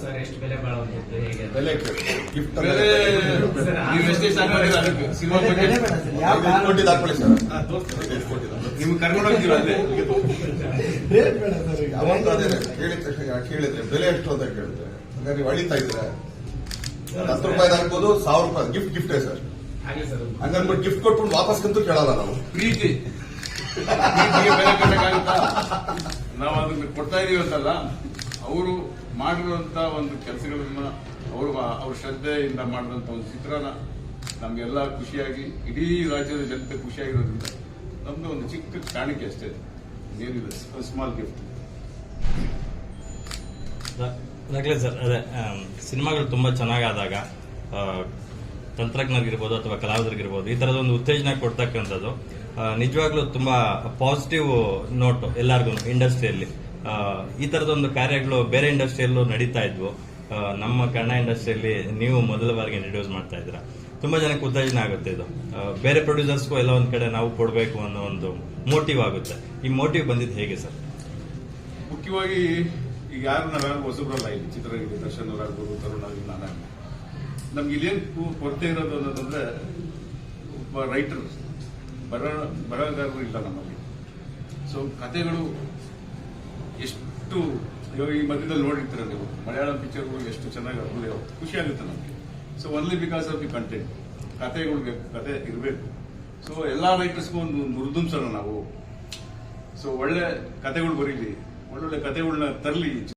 Sir ಎಷ್ಟು ಬೆಲೆ ಬಾಳುವಂಥದ್ದು ಹೇಗೆ? ಬೆಲೆ ಗಿಫ್ಟ್ ಕೊಟ್ಟಿದ್ದು ಹಾಕೊಳ್ಳಿ ಸರ್. ನಿಮ್ಗೆ ಕರ್ಕೊಂಡು ಹೋಗ್ತೀವಿ ಅಲ್ಲೇ ಯಾವತ್ತು ಅದೇ ಕೇಳಿದ ತಕ್ಷಣ ಕೇಳಿದ್ರೆ ಬೆಲೆ ಎಷ್ಟು ಅಂತ ಕೇಳಿದ್ರೆ ಹಂಗಾರೆ ನೀವು ಅಳಿತಾ ಇದ್ರೆ ಹತ್ತು ರೂಪಾಯಿ ಹಾಕ್ಬೋದು ಸಾವಿರ ರೂಪಾಯಿ ಗಿಫ್ಟ್ ಗಿಫ್ಟೇ ಸರ್? ಹಾಗೆ ಸರ್. ಹಂಗನ್ಬಿಟ್ಟು ಗಿಫ್ಟ್ ಕೊಟ್ಬಿಟ್ಟು ವಾಪಸ್ಗಂತೂ ಕೇಳಲ್ಲ ನಾವು. ಪ್ರೀತಿ. ಬೆಲೆ ಕಟ್ಟಕ್ಕಾಗುತ್ತಾ? ನಾವು ಅದನ್ನ ಕೊಡ್ತಾ ಇದೀವಿ ಅಂತಲ್ಲ. ಅವರು ಮಾಡಿರುವಂಥ ಒಂದು ಕೆಲಸಗಳನ್ನ ಅವರು ಅವ್ರ ಶ್ರದ್ಧೆಯಿಂದ ಮಾಡಿದಂತ ಒಂದು ಚಿತ್ರನ ನಮಗೆಲ್ಲ ಖುಷಿಯಾಗಿ, ಇಡೀ ರಾಜ್ಯದ ಜನತೆ ಖುಷಿಯಾಗಿರೋದ್ರಿಂದ ನಮ್ದು ಒಂದು ಚಿಕ್ಕ ಕಾಣಿಕೆ ಅಷ್ಟೇ ಏನಿದೆ ಸ್ಮಾಲ್ ಗಿಫ್ಟ್ ನಗಲೆ ಸರ್, ಅದೇ ಸಿನಿಮಾಗಳು ತುಂಬಾ ಚೆನ್ನಾಗಾದಾಗ ತಂತ್ರಜ್ಞರಿಗಿರ್ಬೋದು ಅಥವಾ ಕಲಾವಿದರಿಗಿರ್ಬೋದು ಈ ಥರದ ಒಂದು ಉತ್ತೇಜನ ಕೊಡ್ತಕ್ಕಂಥದ್ದು ನಿಜವಾಗ್ಲೂ ತುಂಬಾ ಪಾಸಿಟಿವ್ ನೋಟ್ ಎಲ್ಲರಿಗೂ ಇಂಡಸ್ಟ್ರಿಯಲ್ಲಿ ಈ ತರದೊಂದು ಕಾರ್ಯಗಳು ಬೇರೆ ಇಂಡಸ್ಟ್ರಿಯಲ್ಲೂ ನಡೀತಾ ಇದ್ವು. ನಮ್ಮ ಕನ್ನಡ ಇಂಡಸ್ಟ್ರಿಯಲ್ಲಿ ನೀವು ಮೊದಲ ಬಾರಿಗೆ ಇಂಟ್ರೊಡ್ಯೂಸ್ ಮಾಡ್ತಾ ಇದ್ದೀರಾ. ತುಂಬಾ ಜನಕ್ಕೆ ಉತ್ತೇಜನ ಆಗುತ್ತೆ ಇದು. ಬೇರೆ ಪ್ರೊಡ್ಯೂಸರ್ಸ್ಗೂ ಎಲ್ಲ ಒಂದ್ ಕಡೆ ನಾವು ಕೊಡಬೇಕು ಅನ್ನೋ ಒಂದು ಮೋಟಿವ್ ಆಗುತ್ತೆ. ಈ ಮೋಟಿವ್ ಬಂದಿದ್ದು ಹೇಗೆ ಸರ್? ಮುಖ್ಯವಾಗಿ ಈಗ ಯಾರು ನಾವ್ಯಾರು ಹೊಸಬ್ರಲ್ಲ ಇಲ್ಲಿ? ಚಿತ್ರರಂಗದಲ್ಲಿ ದರ್ಶನ್ ಅವರಾಗ್ಬೋದು, ತರುಣ್ ಆಗಲಿ ನಾನಾಗ್ಬೋದು ನಮ್ಗೆ ಕೊ- ಕೊರತೆ ಇರೋದು ಅನ್ನೋದಂದ್ರೆ, ಒಬ್ಬ ರೈಟರ್ ಬರ ಬರಹಗಾರರು ಇಲ್ಲ ನಮ್ಮಲ್ಲಿ. ಸೊ ಕಥೆಗಳು ಎಷ್ಟು ಇವಾಗ ಈ ಮಧ್ಯದಲ್ಲಿ ನೋಡಿರ್ತೀರ ನೀವು? ಮಲಯಾಳಂ ಪಿಕ್ಚರ್ಗಳು ಎಷ್ಟು ಚೆನ್ನಾಗಿ ಅದ್ಭುತ ಖುಷಿ ಆಗುತ್ತೆ ನಮಗೆ. So only because of the content ಕಥೆಗಳಿಗೆ ಕತೆ ಇರಬೇಕು. ಸೊ ಎಲ್ಲ ರೈಟರ್ಸ್ಗೂ ಒಂದು ಮುರಿದುಂಸೋಣ ನಾವು. ಸೊ ಒಳ್ಳೆ ಕತೆಗಳು ಬರೀಲಿ. ಒಳ್ಳೊಳ್ಳೆ ಕತೆಗಳನ್ನ ತರಲಿ.